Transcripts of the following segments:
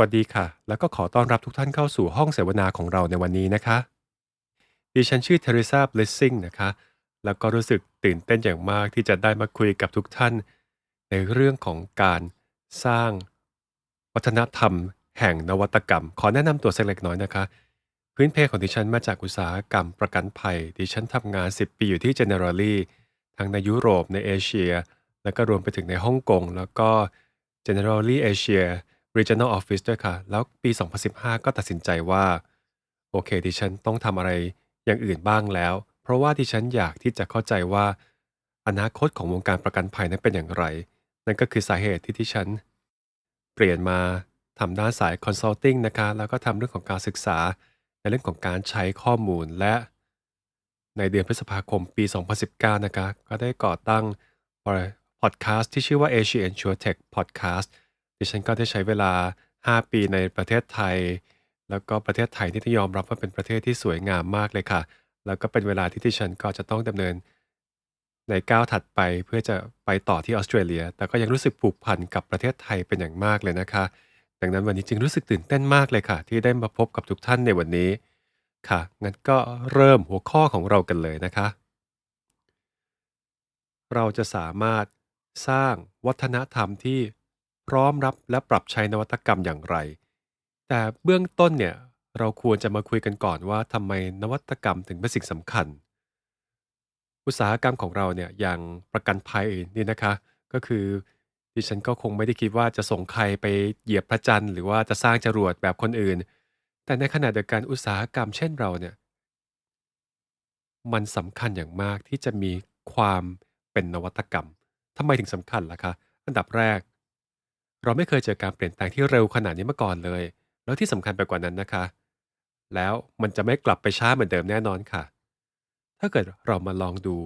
วัสดีค่ะ แล้วก็ขอต้อนรับทุกท่านเข้าสู่ห้องเสวนาของเราในวันนี้นะคะ ดิฉันชื่อเทเรซาเบลสซิ่งนะคะ แล้วก็รู้สึกตื่นเต้นอย่างมากที่จะได้มาคุยกับทุกท่าน ในเรื่องของการสร้าง วัฒนธรรม แห่งนวัตกรรม ขอแนะนำตัวสักเล็กน้อยนะคะ พื้นเพของดิฉันมาจากอุตสาหกรรมประกันภัย ดิฉันทำงาน 10 ปีอยู่ที่ Generali ทั้งในยุโรปในเอเชีย แล้วก็รวมไปถึงในฮ่องกงแล้วก็ Generali Asia Regional Office ด้วยค่ะ แล้วปี 2015 ก็ตัดสินใจว่า โอเค ดิฉันต้องทำอะไรอย่างอื่นบ้างแล้ว เพราะว่าดิฉันอยากที่จะเข้าใจว่า อนาคตของวงการประกันภัยนั้นเป็นอย่างไร นั่นก็คือสาเหตุที่ที่ฉัน เปลี่ยนมาทำด้านสาย consulting นะคะ แล้วก็ทำเรื่องของการศึกษา ในเรื่องของการใช้ข้อมูลและ ในเดือนพฤษภาคมปี 2019 นะคะ ก็ได้ก่อตั้งพอดแคสต์ที่ชื่อว่า Asia Insure Tech Podcast ดิฉันก็ได้ใช้เวลา 5 ปีในประเทศไทย แล้วก็ประเทศไทยนี่ต้องยอมรับว่าเป็นประเทศที่สวยงามมากเลยค่ะ แล้วก็เป็นเวลาที่ดิฉันก็จะต้องดำเนิน ในก้าวถัดไปเพื่อจะไปต่อที่ออสเตรเลีย แต่ก็ยังรู้สึกผูกพันกับประเทศไทยเป็นอย่างมากเลยนะคะ ดังนั้นวันนี้จึงรู้สึกตื่นเต้นมากเลยค่ะ ที่ได้มาพบกับทุกท่านในวันนี้ค่ะ งั้นก็เริ่มหัวข้อของเรากันเลยนะคะ เราจะสามารถสร้างวัฒนธรรมที่ พร้อมรับและปรับใช้นวัตกรรมอย่างไร แต่เบื้องต้นเนี่ยเราควรจะมาคุยกันก่อนว่าทำไมนวัตกรรมถึงเป็นสิ่งสำคัญ อุตสาหกรรมของเราเนี่ยอย่างประกันภัยนี่นะคะ ก็คือดิฉันก็คงไม่ได้คิดว่าจะส่งใครไปเหยียบพระจันทร์หรือว่าจะสร้างจรวดแบบคนอื่น แต่ในขณะเดียวกันอุตสาหกรรมเช่นเราเนี่ยมันสำคัญอย่างมากที่จะมีความเป็นนวัตกรรมทำไมถึงสำคัญล่ะคะ อันดับแรก เราไม่เคยเจอการเปลี่ยนแปลงที่เร็วขนาดนี้มาก่อนเลย แล้วที่สำคัญไปกว่านั้นนะคะ แล้วมันจะไม่กลับไปช้าเหมือนเดิมแน่นอนค่ะ ถ้าเกิดเรามาลองดู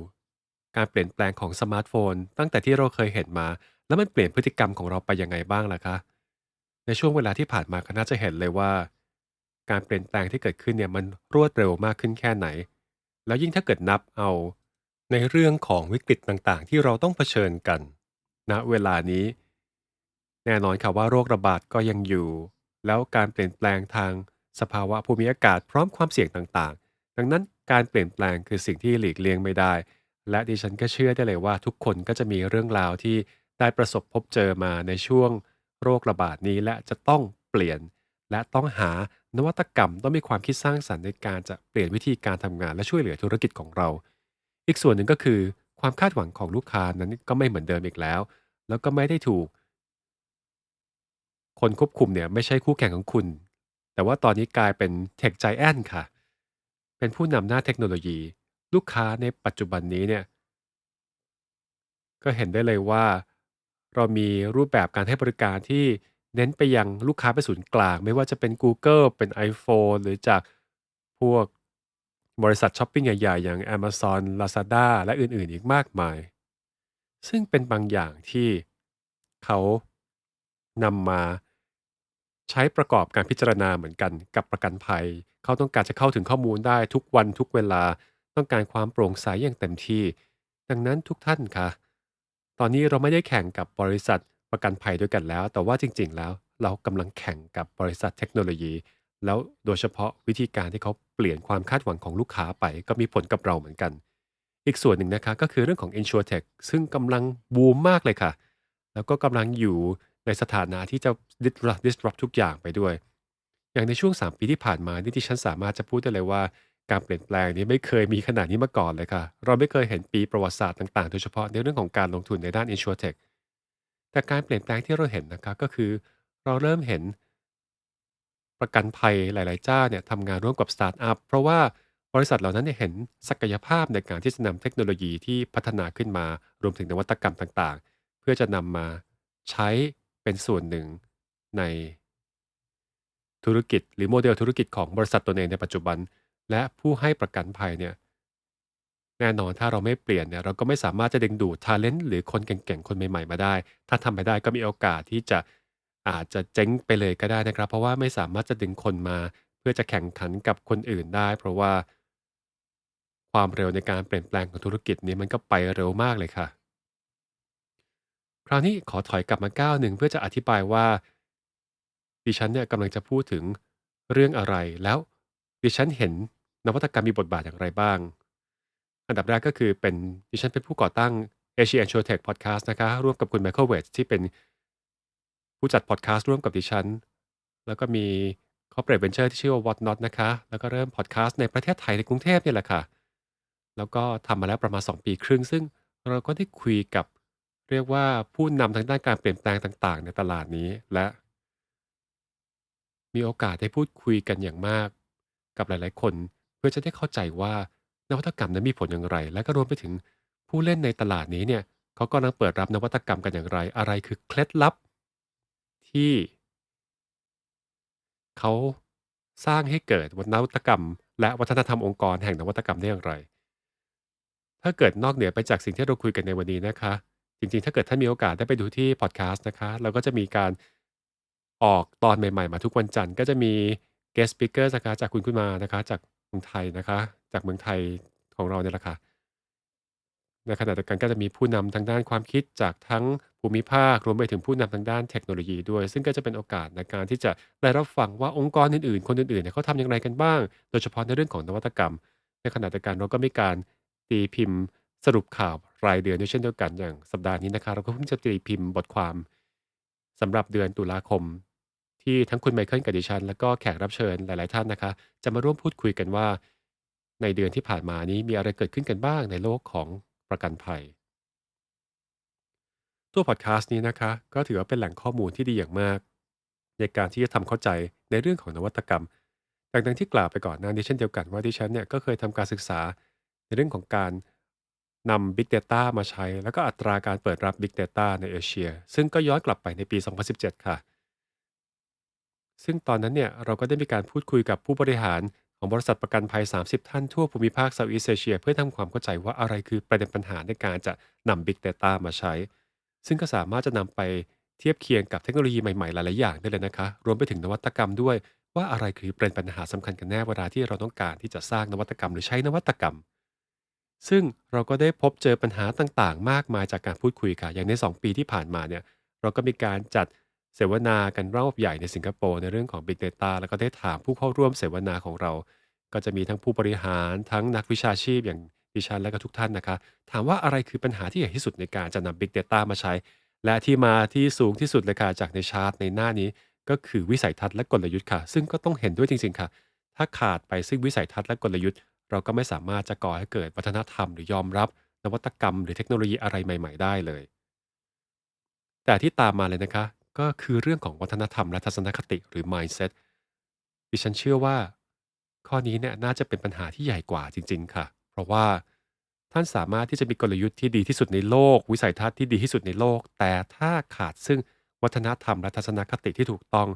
การเปลี่ยนแปลงของสมาร์ทโฟน ตั้งแต่ที่เราเคยเห็นมา แล้วมันเปลี่ยนพฤติกรรมของเราไปยังไงบ้างล่ะคะ ในช่วงเวลาที่ผ่านมาก็น่าจะเห็นเลยว่า การเปลี่ยนแปลงที่เกิดขึ้นเนี่ยมันรวดเร็วมากขึ้นแค่ไหน แล้วยิ่งถ้าเกิดนับเอา ในเรื่องของวิกฤตต่างๆ ที่เราต้องเผชิญกันณนะเวลานี้ แน่นอนค่ะว่าโรคระบาดก็ยังอยู่ แล้วการเปลี่ยนแปลงทางสภาวะภูมิอากาศพร้อมความเสี่ยงต่างๆ ดังนั้นการเปลี่ยนแปลงคือสิ่งที่หลีกเลี่ยงไม่ได้ และดิฉันก็เชื่อได้เลยว่าทุกคนก็จะมีเรื่องราวที่ได้ประสบพบเจอมาในช่วงโรคระบาดนี้และจะต้องเปลี่ยน และต้องหานวัตกรรมต้องมีความคิดสร้างสรรค์ในการจะเปลี่ยนวิธีการทำงานและช่วยเหลือธุรกิจของเรา อีกส่วนหนึ่งก็คือ ความคาดหวังของลูกค้านั้นก็ไม่เหมือนเดิมอีกแล้ว แล้วก็ไม่ได้ถูก คนควบคุมเนี่ยไม่ใช่คู่แข่งของคุณ แต่ว่าตอนนี้กลายเป็นเทคไจแอนค่ะ เป็นผู้นำหน้าเทคโนโลยี ลูกค้าในปัจจุบันนี้เนี่ยก็เห็นได้เลยว่า เรามีรูปแบบการให้บริการที่เน้นไปยังลูกค้าเป็นศูนย์กลาง ไม่ว่าจะเป็น Google เป็น iPhone หรือจากพวกบริษัทช้อปปิ้งใหญ่ๆ อย่าง Amazon Lazada และอื่นๆ อีกมากมาย ซึ่งเป็นบางอย่างที่เขานำมา ใช้ประกอบการพิจารณาเหมือนกันกับประกันภัย เขาต้องการจะเข้าถึงข้อมูลได้ทุกวันทุกเวลา ต้องการความโปร่งใสอย่างเต็มที่ ดังนั้นทุกท่านคะตอนนี้เราไม่ได้แข่งกับบริษัทประกันภัยด้วยกันแล้ว แต่ว่าจริง ๆ แล้ว เรากำลังแข่งกับบริษัทเทคโนโลยี แล้วโดยเฉพาะวิธีการที่เขาเปลี่ยนความคาดหวังของลูกค้าไป ก็มีผลกับเราเหมือนกัน อีกส่วนหนึ่งนะคะก็คือเรื่องของ InsurTech ซึ่งกำลังบูมมากเลยค่ะ แล้วก็กำลังอยู่ ในสถานะที่จะ disrupt disrupt ทุกอย่างไปด้วย อย่างในช่วง 3 ปีที่ผ่านมานี่ที่ฉันสามารถจะพูดได้เลยว่า การเปลี่ยนแปลงนี้ไม่เคยมีขนาดนี้มาก่อนเลยค่ะ เราไม่เคยเห็นปีประวัติศาสตร์ต่างๆ โดยเฉพาะในเรื่องของการลงทุนในด้าน InsurTech แต่การเปลี่ยนแปลงที่เราเห็นนะคะก็คือ เราเริ่มเห็นประกันภัยหลาย ๆ เจ้าเนี่ยทำงานร่วมกับสตาร์ทอัพเพราะว่าบริษัทเหล่านั้นเนี่ยเห็นศักยภาพในการที่จะนำเทคโนโลยีที่พัฒนาขึ้นมา รวมถึงนวัตกรรมต่างๆ เพื่อจะนำมาใช้ เป็นส่วนหนึ่งในธุรกิจ หรือโมเดลธุรกิจของบริษัทตนเองในปัจจุบัน และผู้ให้ประกันภัยเนี่ยแน่นอนถ้าเราไม่เปลี่ยนเนี่ยเราก็ไม่สามารถจะดึงดูด talent หรือคนเก่งๆ คนใหม่ๆ มาได้ ถ้าทำไม่ได้ก็มีโอกาสที่จะอาจจะเจ๊งไปเลยก็ได้นะครับ เพราะว่าไม่สามารถจะดึงคนมาเพื่อจะแข่งขันกับคนอื่นได้ เพราะว่าความเร็วในการเปลี่ยนแปลงของธุรกิจนี้มันก็ไปเร็วมากเลยค่ะ คราวนี้ขอถอยกลับมาก้าวหนึ่งเพื่อจะอธิบายว่า ดิฉันเนี่ยกำลังจะพูดถึงเรื่องอะไร แล้วดิฉันเห็นนวัตกรรมมีบทบาทอย่างไรบ้าง อันดับแรกก็คือเป็นดิฉันเป็นผู้ก่อตั้ง Asia and Tech Podcast นะคะ ร่วมกับคุณ Michael w a t s ที่เป็นผู้จัดพอดแคสต์ร่วมกับดิฉัน แล้วก็มี corporate venture ที่ชื่อว่า What Not นะคะ แล้วก็เริ่มพอดแคสต์ในประเทศไทยในกรุงเทพเนี่ยแหละค่ะ แล้วก็ทำมาแล้วประมาณ 2 ปีครึ่ง ซึ่งเราก็ได้คุยกับ เรียกว่าผู้นำทางด้านการเปลี่ยนแปลงต่าง ๆ ในตลาดนี้ และ มีโอกาสได้พูดคุยกันอย่างมาก กับหลาย ๆ คน เพื่อจะได้เข้าใจว่านวัตกรรมนั้นมีผลอย่างไร และก็รวมไปถึงผู้เล่นในตลาดนี้เนี่ยเขากำลังเปิดรับนวัตกรรมกันอย่างไร อะไรคือเคล็ดลับ ที่ เขาสร้างให้เกิดนวัตกรรม และวัฒนธรรมองค์กรแห่งนวัตกรรมได้อย่างไร ถ้าเกิดนอกเหนือไปจากสิ่งที่เราคุยกันในวันนี้นะคะ จริงๆ ถ้าเกิดท่านมีโอกาสได้ไปดูที่พอดแคสต์นะคะเราก็จะมีการออกตอนใหม่ๆ มาทุกวันจันทร์ก็จะมี guest speaker นะคะจากคุณคุณมานะคะ จากเมืองไทยนะคะ จากเมืองไทยของเราเนี่ยแหละค่ะในขณะเดียวกันก็จะมีผู้นำทางด้านความคิดจากทั้งภูมิภาครวมไปถึงผู้นำทางด้านเทคโนโลยีด้วย ซึ่งก็จะเป็นโอกาสในการที่จะได้รับฟังว่าองค์กรอื่นๆ คนอื่นๆเนี่ยเขาทำอย่างไรกันบ้าง โดยเฉพาะในเรื่องของนวัตกรรม ในขณะเดียวกันเราก็มีการตีพิมพ์ สรุปข่าวรายเดือนด้วยเช่นเดียวกันอย่างสัปดาห์นี้นะคะเราก็เพิ่งจะตีพิมพ์บทความสำหรับเดือนตุลาคม ที่ทั้งคุณไมเคิลกับดิฉัน แล้วก็แขกรับเชิญหลาย ๆ ท่านนะคะ จะมาร่วมพูดคุยกันว่า ในเดือนที่ผ่านมานี้มีอะไรเกิดขึ้นกันบ้างในโลกของประกันภัย ตัวพอดแคสต์นี้นะคะ ก็ถือว่าเป็นแหล่งข้อมูลที่ดีอย่างมาก ในการที่จะทำเข้าใจในเรื่องของนวัตกรรมดังที่กล่าวไปก่อนหน้านี้เช่นเดียวกันว่าดิฉันเนี่ยก็เคยทำการศึกษาในเรื่องของการ นำ Big Data มาใช้ แล้วก็อัตราการเปิดรับ Big Data ในเอเชีย ซึ่งก็ย้อนกลับไปในปี 2017 ค่ะ ซึ่งตอนนั้นเนี่ยเราก็ได้มีการพูดคุยกับผู้บริหารของบริษัทประกันภัย 30 ท่านทั่วภูมิภาคเซาท์อีสเอเชีย เพื่อทำความเข้าใจว่าอะไรคือประเด็นปัญหาในการจะนำ Big Data มาใช้ ซึ่งก็สามารถจะนำไปเทียบเคียงกับเทคโนโลยีใหม่ๆ หลายๆอย่างได้เลยนะคะ รวมไปถึงนวัตกรรมด้วย ว่าอะไรคือประเด็นปัญหาสำคัญกันแน่เวลาที่เราต้องการที่จะสร้างนวัตกรรม หรือใช้นวัตกรรม ซึ่งเราก็ได้พบเจอปัญหาต่างๆ มากมายจากการพูดคุยค่ะ อย่างใน 2 ปีที่ผ่านมาเนี่ย เราก็มีการจัดเสวนากันรอบใหญ่ในสิงคโปร์ในเรื่องของ Big Data แล้วก็ได้ถามผู้เข้าร่วมเสวนาของเรา ก็จะมีทั้งผู้บริหารทั้งนักวิชาชีพอย่างดิฉันและก็ทุกท่านนะคะ ถามว่าอะไรคือปัญหาที่ใหญ่ที่สุดในการจะนำ Big Data มาใช้ และที่มาที่สูงที่สุดเลยค่ะจากในชาร์ตในหน้านี้ ก็คือวิสัยทัศน์และกลยุทธ์ค่ะ ซึ่งก็ต้องเห็นด้วยจริงๆค่ะ ถ้าขาดไปซึ่งวิสัยทัศน์และกลยุทธ์ เราก็ไม่สามารถจะก่อให้เกิดวัฒนธรรมหรือยอมรับ นวัตกรรม หรือเทคโนโลยีอะไรใหม่ ๆ ได้เลย แต่ที่ตามมาเลยนะคะ ก็คือเรื่องของวัฒนธรรมและทัศนคติหรือ mindset ดิฉันเชื่อว่า ข้อนี้เนี่ยน่าจะเป็นปัญหาที่ใหญ่กว่าจริง ๆ ค่ะ เพราะว่าท่านสามารถที่จะมีกลยุทธ์ที่ดีที่สุดในโลก วิสัยทัศน์ที่ดีที่สุดในโลก แต่ถ้าขาดซึ่งวัฒนธรรมและทัศนคติที่ถูกต้อง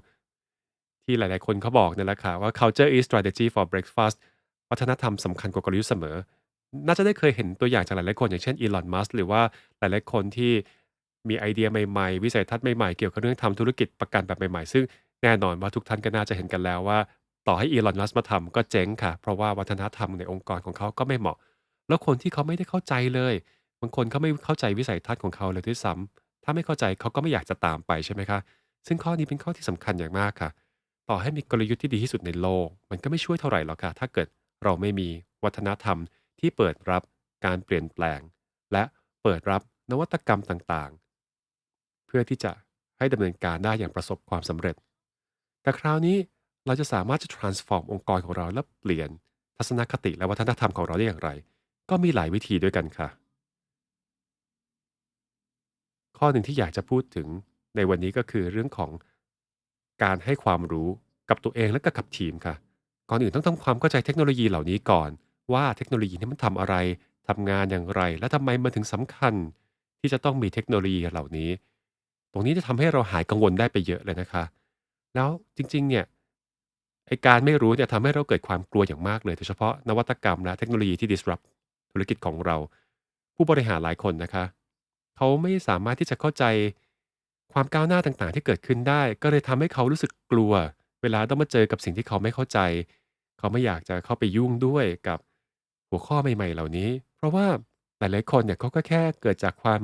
ที่หลาย ๆ คนเขาบอกเนี่ยแหละค่ะว่า culture is strategy for breakfast วัฒนธรรมสำคัญกว่ากลยุทธ์เสมอ น่าจะได้เคยเห็นตัวอย่างจากหลายๆคน อย่างเช่นอีลอนมัสหรือว่าหลายๆคนที่มีไอเดียใหม่ๆ วิสัยทัศน์ใหม่ๆ เกี่ยวกับเรื่องทำธุรกิจประกันแบบใหม่ๆ ซึ่งแน่นอนว่าทุกท่านก็น่าจะเห็นกันแล้วว่า ต่อให้อีลอนมัสมาทำก็เจ๊งค่ะ เพราะว่าวัฒนธรรมในองค์กรของเขาก็ไม่เหมาะ แล้วคนที่เขาไม่ได้เข้าใจเลย บางคนเขาไม่เข้าใจวิสัยทัศน์ของเขาเลยด้วยซ้ำถ้าไม่เข้าใจเขาก็ไม่อยากจะตามไปใช่ไหมคะซึ่งข้อนี้เป็นข้อที่สำคัญอย่างมากค่ะ ต่อให้มีกลยุทธ์ที่ดีที่สุดในโลก มันก็ไม่ช่วยเท่าไหร่หรอกค่ะ ถ้าเกิด เราไม่มีวัฒนธรรมที่เปิดรับการเปลี่ยนแปลง และเปิดรับนวัตกรรมต่างๆ เพื่อที่จะให้ดำเนินการได้อย่างประสบความสำเร็จ แต่คราวนี้เราจะสามารถจะ transform องค์กรของเราและเปลี่ยนทัศนคติและวัฒนธรรมของเราได้อย่างไร ก็มีหลายวิธีด้วยกันค่ะ ข้อหนึ่งที่อยากจะพูดถึงในวันนี้ก็คือเรื่องของการให้ความรู้กับตัวเองและก็กับทีมค่ะ ก่อนอื่นต้องทำความเข้าใจเทคโนโลยีเหล่านี้ก่อน ว่าเทคโนโลยีนี้มันทำอะไรทำงานอย่างไร และทำไมมันถึงสำคัญ ที่จะต้องมีเทคโนโลยีเหล่านี้ ตรงนี้จะทำให้เราหายกังวลได้ไปเยอะเลยนะคะ แล้วจริงๆ เนี่ยไอการไม่รู้เนี่ยทำให้เราเกิดความกลัวอย่างมากเลยโดยเฉพาะนวัตกรรมและเทคโนโลยีที่ disrupt ธุรกิจของเรา ผู้บริหารหลายคนนะคะ เขาไม่สามารถที่จะเข้าใจความก้าวหน้าต่างๆ ที่เกิดขึ้นได้ ก็เลยทำให้เขารู้สึกกลัว เวลาต้องมาเจอกับสิ่งที่เขาไม่เข้าใจ เขาไม่อยากจะเข้าไปยุ่งด้วยกับหัวข้อใหม่ ๆ เหล่านี้ เพราะว่าหลาย ๆ คนเนี่ยเขาก็แค่เกิดจากความ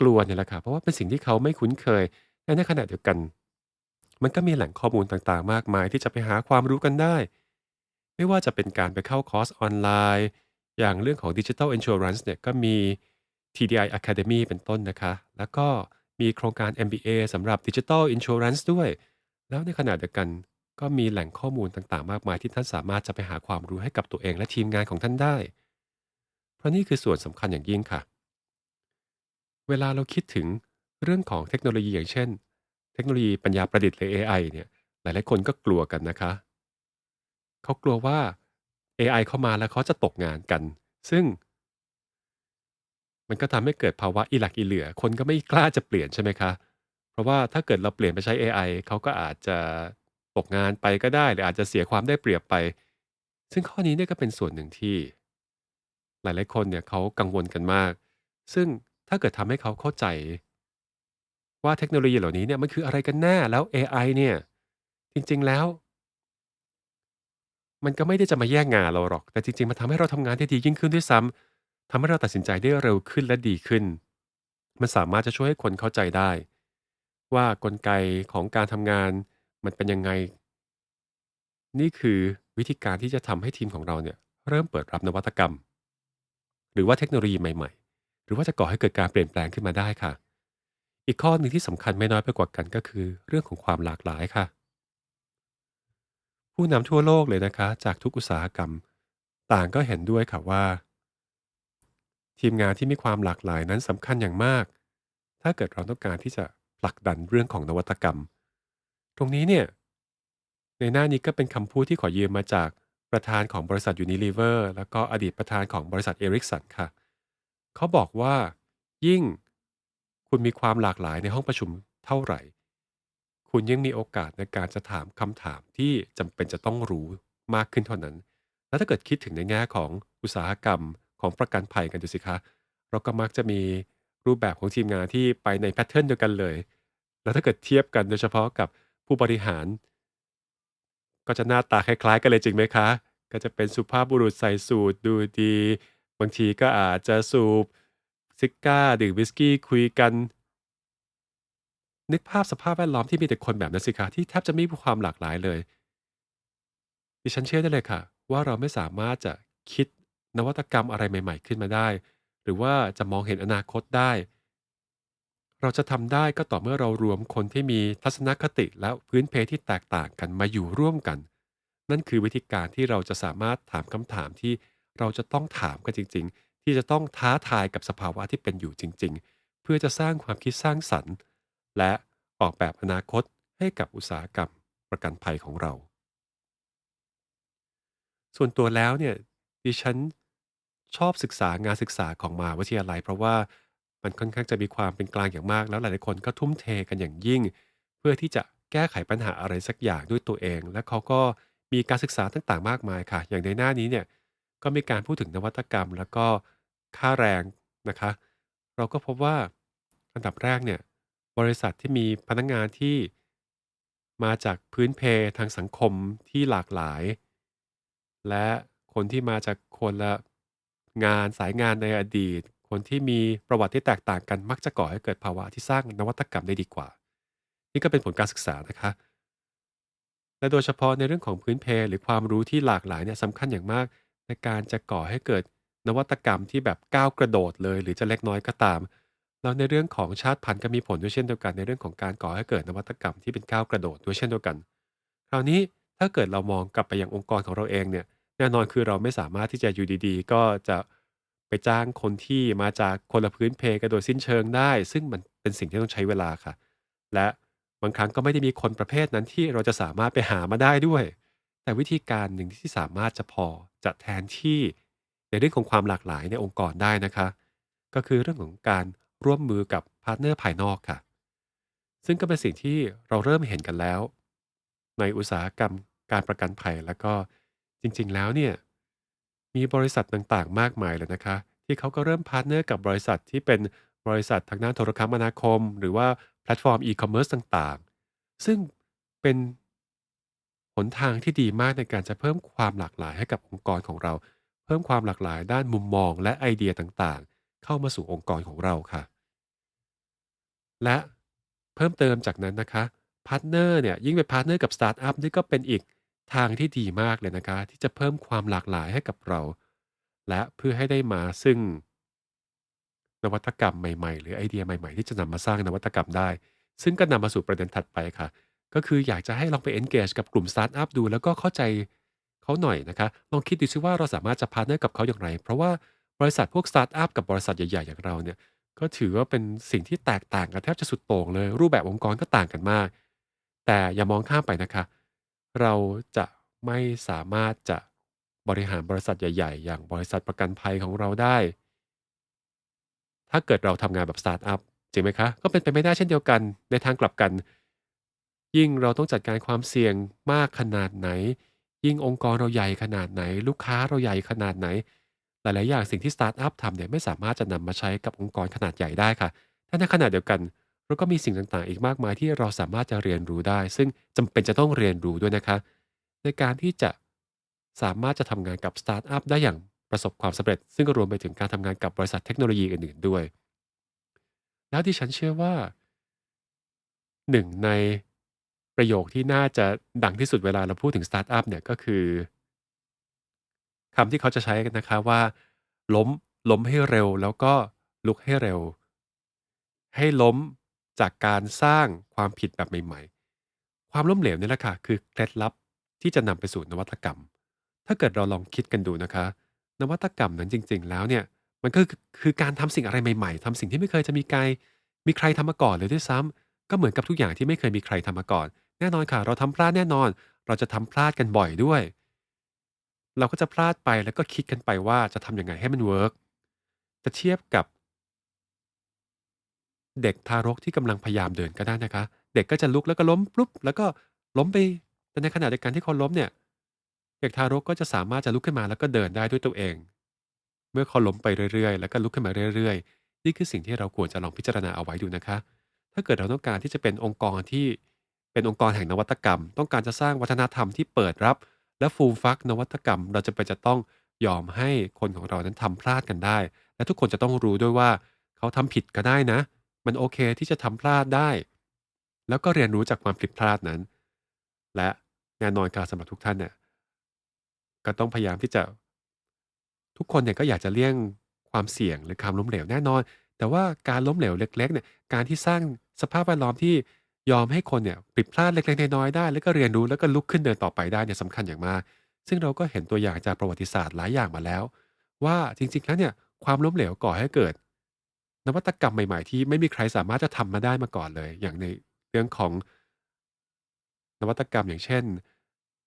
กลัวเนี่ยแหละค่ะเพราะว่าเป็นสิ่งที่เขาไม่คุ้นเคย และในขณะเดียวกัน มันก็มีแหล่งข้อมูลต่างๆ มากมายที่จะไปหาความรู้กันได้ ไม่ว่าจะเป็นการไปเข้าคอร์สออนไลน์ อย่างเรื่องของ Digital Insurance เนี่ยก็มี TDI Academy เป็นต้นนะคะ แล้วก็มีโครงการ MBA สำหรับ Digital Insurance ด้วย แล้วในขณะเดียวกัน ก็มีแหล่งข้อมูลต่างๆ มากมายที่ท่านสามารถจะไปหาความรู้ให้กับตัวเองและทีมงานของท่านได้ เพราะนี่คือส่วนสำคัญอย่างยิ่งค่ะ เวลาเราคิดถึงเรื่องของเทคโนโลยีอย่างเช่น เทคโนโลยีปัญญาประดิษฐ์หรือ AI เนี่ย หลายๆคนก็กลัวกันนะคะ เขากลัวว่า AI เข้ามาแล้วเขาจะตกงานกัน ซึ่ง มันก็ทำให้เกิดภาวะอีหลักอีเหลือ คนก็ไม่กล้าจะเปลี่ยนใช่ไหมคะ เพราะว่าถ้าเกิดเราเปลี่ยนไปใช้ AI เขาก็อาจจะ ตกงานไปก็ได้ หรืออาจจะเสียความได้เปรียบไป ซึ่งข้อนี้เนี่ยก็เป็นส่วนหนึ่งที่ หลาย ๆ คนเนี่ยเขากังวลกันมาก ซึ่งถ้าเกิดทำให้เขาเข้าใจ ว่าเทคโนโลยีเหล่านี้เนี่ยมันคืออะไรกันแน่แล้ว AI เนี่ย จริง ๆ แล้ว มันก็ไม่ได้จะมาแย่งงานเราหรอก แต่จริง ๆ มันทำให้เราทำงานได้ดียิ่งขึ้นด้วยซ้ำทำให้เราตัดสินใจได้เร็วขึ้นและดีขึ้น มันสามารถจะช่วยให้คนเข้าใจได้ ว่ากลไกของการทำงาน มันเป็นยังไง นี่คือวิธีการที่จะทำให้ทีมของเราเนี่ย เริ่มเปิดรับนวัตกรรม หรือว่าเทคโนโลยีใหม่ ๆ หรือว่าจะก่อให้เกิดการเปลี่ยนแปลงขึ้นมาได้ค่ะ อีกข้อหนึ่งที่สำคัญไม่น้อยไปกว่ากันก็คือ เรื่องของความหลากหลายค่ะ ผู้นำทั่วโลกเลยนะคะ จากทุกอุตสาหกรรม ต่างก็เห็นด้วยค่ะว่า ทีมงานที่มีความหลากหลายนั้นสำคัญอย่างมาก ถ้าเกิดเราต้องการที่จะผลักดันเรื่องของนวัตกรรม ตรงนี้เนี่ย ในหน้านี้ก็เป็นคำพูดที่ขอยืมมาจากประธานของบริษัท Unilever แล้วก็อดีตประธานของบริษัท Ericsson ค่ะ เขาบอกว่า ยิ่งคุณมีความหลากหลายในห้องประชุมเท่าไหร่ คุณยิ่งมีโอกาสในการจะถามคำถามที่จำเป็นจะต้องรู้มากขึ้นเท่านั้น แล้วถ้าเกิดคิดถึงในแง่ของอุตสาหกรรมของประกันภัยกันดูสิคะ เราก็มักจะมีรูปแบบของทีมงานที่ไปในแพทเทิร์นเดียวกันเลย แล้วถ้าเกิดเทียบกันโดยเฉพาะกับ ผู้บริหาร ก็จะหน้าตาคล้ายๆ กันเลยจริงไหมคะ ก็จะเป็นสุภาพบุรุษใส่สูทดูดี บางทีก็อาจจะสูบซิก้าดื่มวิสกี้คุยกัน นึกภาพสภาพแวดล้อมที่มีแต่คนแบบนั้นสิคะที่แทบจะไม่มีความหลากหลายเลย ดิฉันเชื่อได้เลยค่ะ ว่าเราไม่สามารถจะคิดนวัตกรรมอะไรใหม่ ๆ ขึ้นมาได้ หรือว่าจะมองเห็นอนาคตได้ เราจะทำได้ก็ต่อเมื่อเรารวมคนที่มีทัศนคติและพื้นเพที่แตกต่างกันมาอยู่ร่วมกัน นั่นคือวิธีการที่เราจะสามารถถามคำถามที่เราจะต้องถามกันจริง ๆ ที่จะต้องท้าทายกับสภาวะที่เป็นอยู่จริง ๆ เพื่อจะสร้างความคิดสร้างสรรค์ และออกแบบอนาคตให้กับอุตสาหกรรมประกันภัยของเรา ส่วนตัวแล้วเนี่ยดิฉันชอบศึกษางานศึกษาของมหาวิทยาลัย เพราะว่า มันค่อนข้างจะมีความเป็นกลางอย่างมาก แล้วหลายๆคนก็ทุ่มเทกันอย่างยิ่ง เพื่อที่จะแก้ไขปัญหาอะไรสักอย่างด้วยตัวเอง และเขาก็มีการศึกษาต่างๆ มากมายค่ะ อย่างในหน้านี้เนี่ยก็มีการพูดถึงนวัตกรรม แล้วก็ค่าแรงนะคะ เราก็พบว่าอันดับแรกเนี่ยบริษัทที่มีพนักงานที่มาจากพื้นเพทางสังคมที่หลากหลาย และคนที่มาจากคนละงานสายงานในอดีต คนที่มีประวัติที่แตกต่างกันมักจะก่อให้เกิดภาวะที่สร้างนวัตกรรมได้ดีกว่า นี่ก็เป็นผลการศึกษานะคะ และโดยเฉพาะในเรื่องของพื้นเพหรือความรู้ที่หลากหลายเนี่ยสำคัญอย่างมาก ในการจะก่อให้เกิดนวัตกรรมที่แบบก้าวกระโดดเลย หรือจะเล็กน้อยก็ตาม แล้วในเรื่องของชาติพันธุ์ก็มีผลด้วยเช่นเดียวกัน ในเรื่องของการก่อให้เกิดนวัตกรรมที่เป็นก้าวกระโดดด้วยเช่นเดียวกัน คราวนี้ถ้าเกิดเรามองกลับไปยังองค์กรของเราเองเนี่ยแน่นอนคือเราไม่สามารถที่จะอยู่ดีๆ ก็จะ ไปจ้างคนที่มาจากคนละพื้นเพกันโดยสิ้นเชิงได้ ซึ่งมันเป็นสิ่งที่ต้องใช้เวลาค่ะ และบางครั้งก็ไม่ได้มีคนประเภทนั้นที่เราจะสามารถไปหามาได้ด้วย แต่วิธีการหนึ่งที่สามารถจะพอจะแทนที่ในเรื่องของความหลากหลายในองค์กรได้นะคะ ก็คือเรื่องของการร่วมมือกับพาร์ทเนอร์ภายนอกค่ะ ซึ่งก็เป็นสิ่งที่เราเริ่มเห็นกันแล้ว ในอุตสาหกรรมการประกันภัยแล้วก็จริง ๆ แล้วเนี่ย มีบริษัทต่าง ๆ มากมายเลยนะคะ ที่เขาก็เริ่มพาร์ทเนอร์กับบริษัทที่เป็นบริษัททางด้านโทรคมนาคม หรือว่าแพลตฟอร์มอีคอมเมิร์ซต่างๆ ซึ่งเป็นหนทางที่ดีมากในการจะเพิ่มความหลากหลายให้กับองค์กรของเรา เพิ่มความหลากหลายด้านมุมมองและไอเดียต่างๆ เข้ามาสู่องค์กรของเราค่ะ และเพิ่มเติมจากนั้นนะคะพาร์ตเนอร์เนี่ยยิ่งเป็นพาร์ตเนอร์กับสตาร์ตอัพนี่ก็เป็นอีก ทางที่ดีมากเลยนะคะ ที่จะเพิ่มความหลากหลายให้กับเรา และเพื่อให้ได้มาซึ่ง นวัตกรรมใหม่ๆ หรือไอเดียใหม่ๆ ที่จะนำมาสร้างนวัตกรรมได้ ซึ่งก็นำมาสู่ประเด็นถัดไปค่ะ ก็คืออยากจะให้ลองไป engage กับกลุ่มสตาร์ตอัพดู แล้วก็เข้าใจเขาหน่อยนะคะ ลองคิดดูซิว่าเราสามารถจะพาร์ตเนอร์กับเขาอย่างไร เพราะว่าบริษัทพวกสตาร์ทอัพกับบริษัทใหญ่ๆอย่างเราเนี่ย ก็ถือว่าเป็นสิ่งที่แตกต่างกันแทบจะสุดโต่งเลย รูปแบบองค์กรก็ต่างกันมาก แต่อย่ามองข้ามไปนะคะ เราจะไม่สามารถจะบริหารบริษัทใหญ่ ๆ อย่างบริษัทประกันภัยของเราได้ ถ้าเกิดเราทำงานแบบสตาร์ทอัพจริงไหมคะ ก็เป็นไปไม่ได้เช่นเดียวกัน ในทางกลับกัน ยิ่งเราต้องจัดการความเสี่ยงมากขนาดไหน ยิ่งองค์กรเราใหญ่ขนาดไหน ลูกค้าเราใหญ่ขนาดไหน หลาย ๆ อย่างสิ่งที่สตาร์ทอัพทำเนี่ยไม่สามารถจะนำมาใช้กับองค์กรขนาดใหญ่ได้ค่ะ ถ้าในขณะเดียวกัน เราก็มีสิ่งต่างๆ อีกมากมายที่เราสามารถจะเรียนรู้ได้ ซึ่งจำเป็นจะต้องเรียนรู้ด้วยนะคะ ในการที่จะสามารถจะทำงานกับสตาร์ทอัพได้อย่างประสบความสำเร็จ ซึ่งก็รวมไปถึงการทำงานกับบริษัทเทคโนโลยีอื่นๆด้วย แล้วที่ฉันเชื่อว่าหนึ่งในประโยคที่น่าจะดังที่สุดเวลาเราพูดถึงสตาร์ทอัพเนี่ยก็คือคำที่เขาจะใช้กันนะคะว่า ล้มล้มให้เร็วแล้วก็ลุกให้เร็ว ให้ล้ม จากการสร้างความผิดแบบใหม่ ๆ ความล้มเหลวนี่แหละค่ะ คือเคล็ดลับที่จะนำไปสู่นวัตกรรม ถ้าเกิดเราลองคิดกันดูนะคะ นวัตกรรมนั้นจริง ๆ แล้วเนี่ย มันก็คือคือการทำสิ่งอะไรใหม่ๆทำสิ่งที่ไม่เคยจะมีใครมีใครทำมาก่อนเลยด้วยซ้ำก็เหมือนกับทุกอย่างที่ไม่เคยมีใครทำมาก่อน แน่นอนค่ะ เราทำพลาดแน่นอน เราจะทำพลาดกันบ่อยด้วย เราก็จะพลาดไปแล้วก็คิดกันไปว่าจะทำยังไงให้มันเวิร์กจะเทียบกับ เด็กทารกที่กำลังพยายามเดินก็ได้นะคะ เด็กก็จะลุกแล้วก็ล้มปุ๊บ แล้วก็ล้มไป แต่ในขณะเดียวกันที่เขาล้มเนี่ย เด็กทารกก็จะสามารถจะลุกขึ้นมาแล้วก็เดินได้ด้วยตัวเอง เมื่อเขาล้มไปเรื่อยๆ แล้วก็ลุกขึ้นมาเรื่อยๆ นี่คือสิ่งที่เราควรจะลองพิจารณาเอาไว้ดูนะคะ ถ้าเกิดเราต้องการที่จะเป็นองค์กรที่เป็นองค์กรแห่งนวัตกรรม ต้องการจะสร้างวัฒนธรรมที่เปิดรับ และฟูมฟักนวัตกรรม เราจะเป็นจะต้องยอมให้คนของเรานั้นทำพลาดกันได้ และทุกคนจะต้องรู้ด้วยว่าเขาทำผิดก็ได้นะ มันโอเคที่จะทำพลาดได้ แล้วก็เรียนรู้จากความผิดพลาดนั้น และแน่นอนการสำหรับทุกท่านเนี่ยก็ต้องพยายามที่จะ ทุกคนเนี่ยก็อยากจะเลี่ยงความเสี่ยงหรือความล้มเหลวแน่นอน แต่ว่าการล้มเหลวเล็ก ๆ เนี่ยการที่สร้างสภาพแวดล้อมที่ยอมให้คนเนี่ยผิดพลาดเล็กๆน้อยๆได้ แล้วก็เรียนรู้แล้วก็ลุกขึ้นเดินต่อไปได้เนี่ยสำคัญอย่างมาก ซึ่งเราก็เห็นตัวอย่างจากประวัติศาสตร์หลายอย่างมาแล้ว ว่าจริงๆแล้วเนี่ยความล้มเหลวก่อให้เกิด นวัตกรรมใหม่ ๆ ที่ไม่มีใครสามารถจะทำมาได้มาก่อนเลย อย่างในเรื่องของ นวัตกรรม อย่างเช่น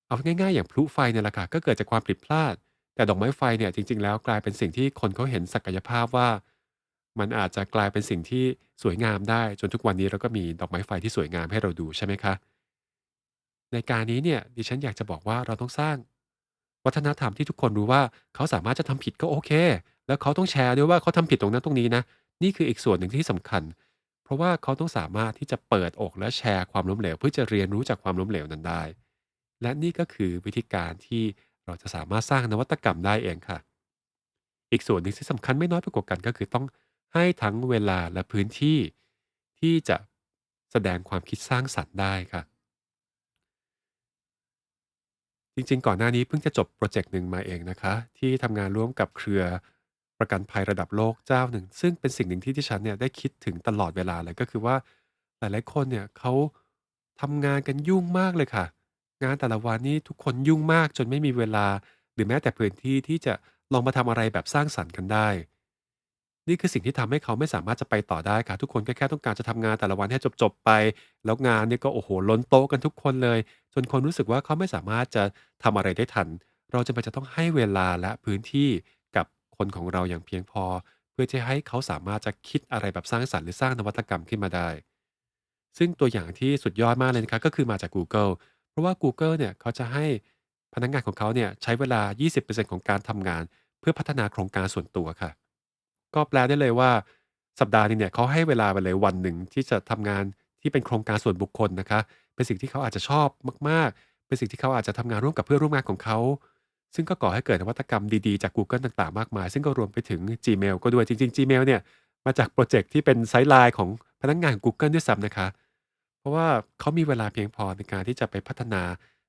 เอาง่าย ๆ อย่างพลุไฟเนี่ยแหละค่ะ ก็เกิดจากความผิดพลาด แต่ดอกไม้ไฟเนี่ยจริง ๆ แล้วกลายเป็นสิ่งที่คนเขาเห็นศักยภาพว่า มันอาจจะกลายเป็นสิ่งที่สวยงามได้ จนทุกวันนี้เราก็มีดอกไม้ไฟที่สวยงามให้เราดูใช่ไหมคะ ในการนี้เนี่ยดิฉันอยากจะบอกว่าเราต้องสร้าง วัฒนธรรมที่ทุกคนรู้ว่า เขาสามารถจะทำผิดก็โอเค แล้วเขาต้องแชร์ด้วยว่าเขาทำผิดตรงนั้นตรงนี้นะ นี่คืออีกส่วนหนึ่งที่สำคัญ เพราะว่าเขาต้องสามารถที่จะเปิดอกและแชร์ความล้มเหลว เพื่อจะเรียนรู้จากความล้มเหลวนั้นได้ และนี่ก็คือวิธีการที่เราจะสามารถสร้างนวัตกรรมได้เองค่ะ อีกส่วนหนึ่งที่สำคัญไม่น้อยไปกว่ากันก็คือต้องให้ทั้งเวลาและพื้นที่ที่จะแสดงความคิดสร้างสรรค์ได้ค่ะ จริงๆ ก่อนหน้านี้เพิ่งจะจบโปรเจกต์หนึ่งมาเองนะคะ ที่ทำงานร่วมกับเครือ ประกันภัยระดับโลกเจ้าหนึ่ง ซึ่งเป็นสิ่งหนึ่งที่ที่ฉันเนี่ยได้คิดถึงตลอดเวลาเลย ก็คือว่า หลาย ๆ คนเนี่ยเขาทำงานกันยุ่งมากเลยค่ะ งานแต่ละวันนี้ทุกคนยุ่งมากจนไม่มีเวลา หรือแม้แต่พื้นที่ที่จะลองมาทำอะไรแบบสร้างสรรค์กันได้ นี่คือสิ่งที่ทำให้เขาไม่สามารถจะไปต่อได้ค่ะ ทุกคนก็แค่ต้องการจะทำงานแต่ละวันให้จบ ๆ ไป แล้วงานเนี่ยก็โอ้โหล้นโต๊ะกันทุกคนเลย จนคนรู้สึกว่าเขาไม่สามารถจะทำอะไรได้ทัน เราจำเป็นจะต้องให้เวลาและพื้นที่ คนของเราอย่างเพียงพอ เพื่อที่ให้เขาสามารถจะคิดอะไรแบบสร้างสรรค์หรือสร้างนวัตกรรมขึ้นมาได้ ซึ่งตัวอย่างที่สุดยอดมากเลยนะครับ ก็คือมาจาก Google เพราะว่า Google เนี่ยเขาจะให้พนักงานของเขาเนี่ยใช้เวลา 20%ของการทำงาน เพื่อพัฒนาโครงการส่วนตัวค่ะ ก็แปลได้เลยว่า สัปดาห์หนึงเนี่ยเขาให้เวลาไปเลยวันหนึ่งที่จะทำงานที่เป็นโครงการส่วนบุคคลนะคะ เป็นสิ่งที่เขาอาจจะชอบมาก ๆ เป็นสิ่งที่เขาอาจจะทำงานร่วมกับเพื่อนร่วมงานของเขา ซึ่งก็ก่อให้เกิดนวัตกรรมดี ๆ จาก Google ต่าง ๆ มากมาย ซึ่งก็รวมไปถึง Gmail ก็ด้วย จริง ๆ Gmail เนี่ย มาจากโปรเจกต์ที่เป็นไซด์ไลน์ของพนักงานของ Google ด้วยซ้ำนะคะ เพราะว่าเขามีเวลาเพียงพอในการที่จะไปพัฒนา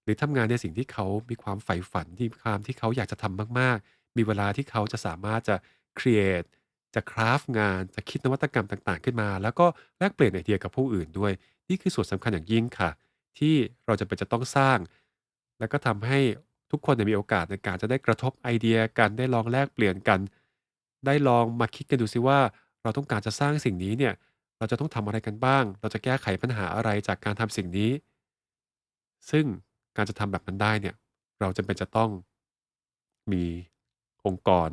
หรือทำงานในสิ่งที่เขามีความใฝ่ฝันที่ความที่เขาอยากจะทำมาก ๆ มีเวลาที่เขาจะสามารถจะครีเอทจะคราฟต์งาน จะคิดนวัตกรรมต่าง ๆ ขึ้นมา แล้วก็แลกเปลี่ยนไอเดียกับผู้อื่นด้วย นี่คือส่วนสำคัญอย่างยิ่งค่ะ ที่เราจะเป็นจะต้องสร้าง แล้วก็ทำให้ ทุกคนเนี่ยมีโอกาสในการจะได้กระทบไอเดียกัน ได้ลองแลกเปลี่ยนกัน ได้ลองมาคิดกันดูซิว่า เราต้องการจะสร้างสิ่งนี้เนี่ย เราจะต้องทำอะไรกันบ้าง เราจะแก้ไขปัญหาอะไรจากการทำสิ่งนี้ ซึ่งการจะทำแบบนั้นได้เนี่ย เราจำเป็นจะต้องมีองค์กร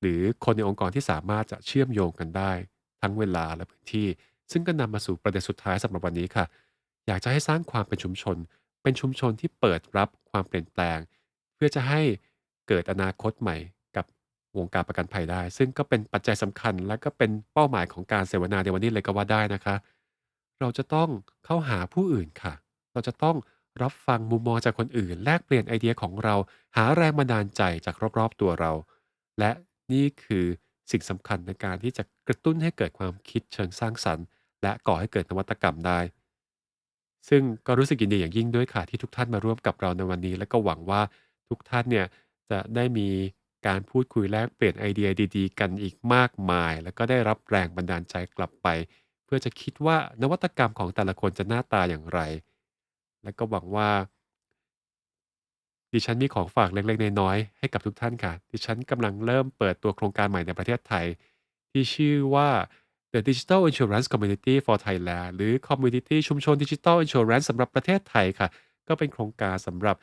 หรือคนในองค์กรที่สามารถจะเชื่อมโยงกันได้ ทั้งเวลาและพื้นที่ ซึ่งก็นำมาสู่ประเด็นสุดท้ายสำหรับวันนี้ค่ะ อยากจะให้สร้างความเป็นชุมชน เป็นชุมชนที่เปิดรับความเปลี่ยนแปลง พื่อจะให้เกิดอนาคตใหม่กับวงการประกันภัยได้ ซึ่งก็เป็นปัจจัยสำคัญ และก็เป็นเป้าหมายของการเสวนาในวันนี้เลยก็ว่าได้นะคะ เราจะต้องเข้าหาผู้อื่นค่ะ เราจะต้องรับฟังมุมมองจากคนอื่น แลกเปลี่ยนไอเดียของเราหาแรงบันดาลใจจากรอบๆตัวเรา และนี่คือสิ่งสำคัญในการที่จะกระตุ้นให้เกิดความคิดเชิงสร้างสรรค์ และก่อให้เกิดนวัตกรรมได้ ซึ่งก็รู้สึกยินดีอย่างยิ่งด้วยค่ะที่ทุกท่านมาร่วมกับเราในวันนี้ และก็หวังว่า ทุกท่านเนี่ยจะได้มีการพูดคุยแลกเปลี่ยนไอเดียดีๆ กันอีกมากมาย แล้วก็ได้รับแรงบันดาลใจกลับไป เพื่อจะคิดว่านวัตกรรมของแต่ละคนจะหน้าตาอย่างไร และก็หวังว่า ดิฉันมีของฝากเล็กๆน้อยๆให้กับทุกท่านค่ะ ดิฉันกำลังเริ่มเปิดตัวโครงการใหม่ในประเทศไทย ที่ชื่อว่า The Digital Insurance Community for Thailand หรือ Community ชุมชน Digital Insurance สำหรับประเทศไทยค่ะ ก็เป็นโครงการสำหรับ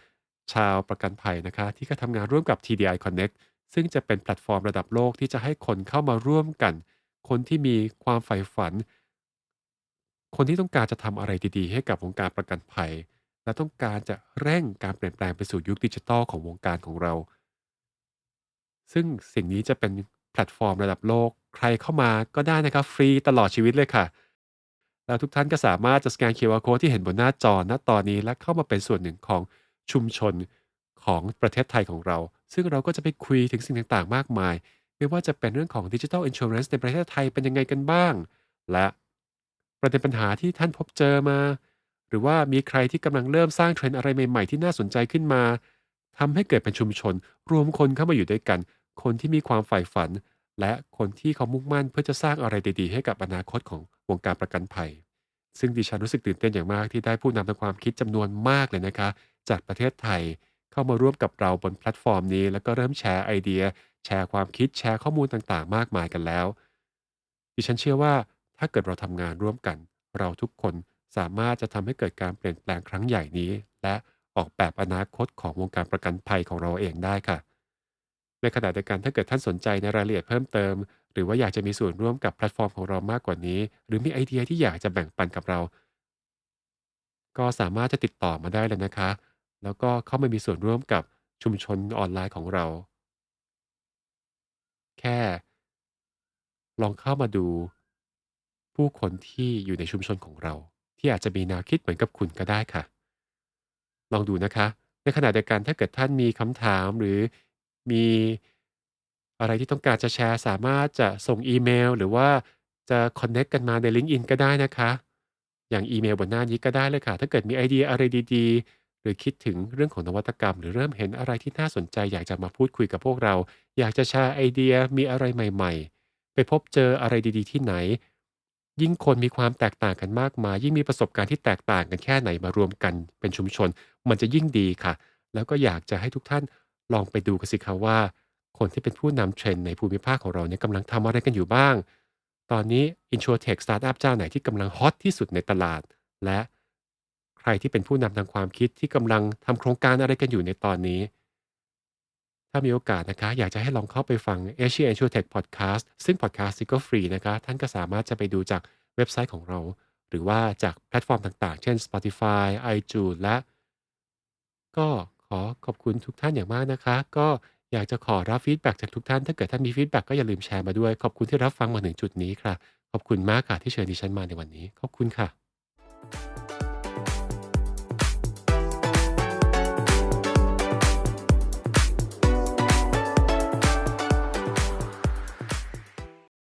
ชาวประกันภัยนะคะ ที่ก็ทำงานร่วมกับ TDI Connect ซึ่งจะเป็นแพลตฟอร์มระดับโลกที่จะให้คนเข้ามาร่วมกัน คนที่มีความใฝ่ฝัน คนที่ต้องการจะทำอะไรดีๆ ให้กับวงการประกันภัย และต้องการจะเร่งการเปลี่ยนแปลงไปสู่ยุคดิจิทัลของวงการของเรา ซึ่งสิ่งนี้จะเป็นแพลตฟอร์มระดับโลก ใครเข้ามาก็ได้นะครับ ฟรีตลอดชีวิตเลยค่ะ แล้วทุกท่านก็สามารถจะสแกน QR Code ที่เห็นบนหน้าจอณตอนนี้และเข้ามาเป็นส่วนหนึ่งของ ชุมชนของประเทศไทยของเรา ซึ่งเราก็จะไปคุยถึงสิ่งต่างๆ มากมาย ไม่ว่าจะเป็นเรื่องของ Digital Insurance ในประเทศไทยเป็นยังไงกันบ้าง และประเด็นปัญหาที่ท่านพบเจอมา หรือว่ามีใครที่กำลังเริ่มสร้างเทรนด์อะไรใหม่ๆ ที่น่าสนใจขึ้นมาทำให้เกิดเป็นชุมชน รวมคนเข้ามาอยู่ด้วยกัน คนที่มีความใฝ่ฝัน และคนที่เขามุ่งมั่นเพื่อจะสร้างอะไรดีๆ ให้กับอนาคตของวงการประกันภัยซึ่งดิฉันรู้สึกตื่นเต้นอย่างมากที่ได้ผู้นำทางความคิดจำนวนมากเลยนะคะ จากประเทศไทย เข้ามาร่วมกับเราบนแพลตฟอร์มนี้ แล้วก็เริ่มแชร์ไอเดีย แชร์ความคิดแชร์ข้อมูลต่างๆ มากมายกันแล้ว ดิฉันเชื่อว่าถ้าเกิดเราทำงานร่วมกัน เราทุกคนสามารถจะทำให้เกิดการเปลี่ยนแปลงครั้งใหญ่นี้ และออกแบบอนาคตของวงการประกันภัยของเราเองได้ค่ะ ในขณะเดียวกันถ้าเกิดท่านสนใจในรายละเอียดเพิ่มเติม หรือว่าอยากจะมีส่วนร่วมกับแพลตฟอร์มของเรามากกว่านี้ หรือมีไอเดียที่อยากจะแบ่งปันกับเรา ก็สามารถจะติดต่อมาได้เลยนะคะ แล้วก็เข้ามามีส่วนร่วมกับชุมชนออนไลน์ของเรา แค่ ลองเข้ามาดู ผู้คนที่อยู่ในชุมชนของเรา ที่อาจจะมีแนวคิดเหมือนกับคุณก็ได้ค่ะ ลองดูนะคะ ในขณะเดียวกันถ้าเกิดท่านมีคำถามหรือมีอะไรที่ต้องการจะแชร์สามารถจะส่งอีเมล หรือว่าจะคอนเน็กกันมาใน LinkedIn ก็ได้นะคะ อย่างอีเมลบนหน้านี้ก็ได้เลยค่ะ ถ้าเกิดมีไอเดียอะไรดี ๆ รือคิดถึงเรื่องของนวัตกรรม หรือเริ่มเห็นอะไรที่น่าสนใจ อยากจะมาพูดคุยกับพวกเรา อยากจะแชร์ไอเดียมีอะไรใหม่ๆ ไปพบเจออะไรดีๆ ที่ไหน ยิ่งคนมีความแตกต่างกันมากมาย ยิ่งมีประสบการณ์ที่แตกต่างกันแค่ไหนมารวมกันเป็นชุมชน มันจะยิ่งดีค่ะ แล้วก็อยากจะให้ทุกท่านลองไปดูกันสิคะว่า คนที่เป็นผู้นำเทรนด์ในภูมิภาคของเราเนี่ยกำลังทำอะไรกันอยู่บ้าง ตอนนี้ InsurTech Startup เจ้าไหนที่กำลังฮอตที่สุดในตลาด และ รที่เป็นผู้นำทางความคิดที่กำลังทำโครงการอะไรกันอยู่ในตอนนี้ ถ้ามีโอกาสนะคะ อยากจะให้ลองเข้าไปฟัง Asia InsurTech Podcast ซึ่ง podcast นี้ก็ฟรีนะคะ ท่านก็สามารถจะไปดูจากเว็บไซต์ของเรา หรือว่าจากแพลตฟอร์มต่างๆ เช่น Spotify iTunes และ ก็ขอขอบคุณทุกท่านอย่างมากนะคะ ก็อยากจะขอรับฟีดแบ็กจากทุกท่าน ถ้าเกิดท่านมีฟีดแบ็กก็อย่าลืมแชร์มาด้วย ขอบคุณที่รับฟังมาถึงจุดนี้ค่ะ ขอบคุณมากค่ะที่เชิญดิฉันมาในวันนี้ ขอบคุณค่ะ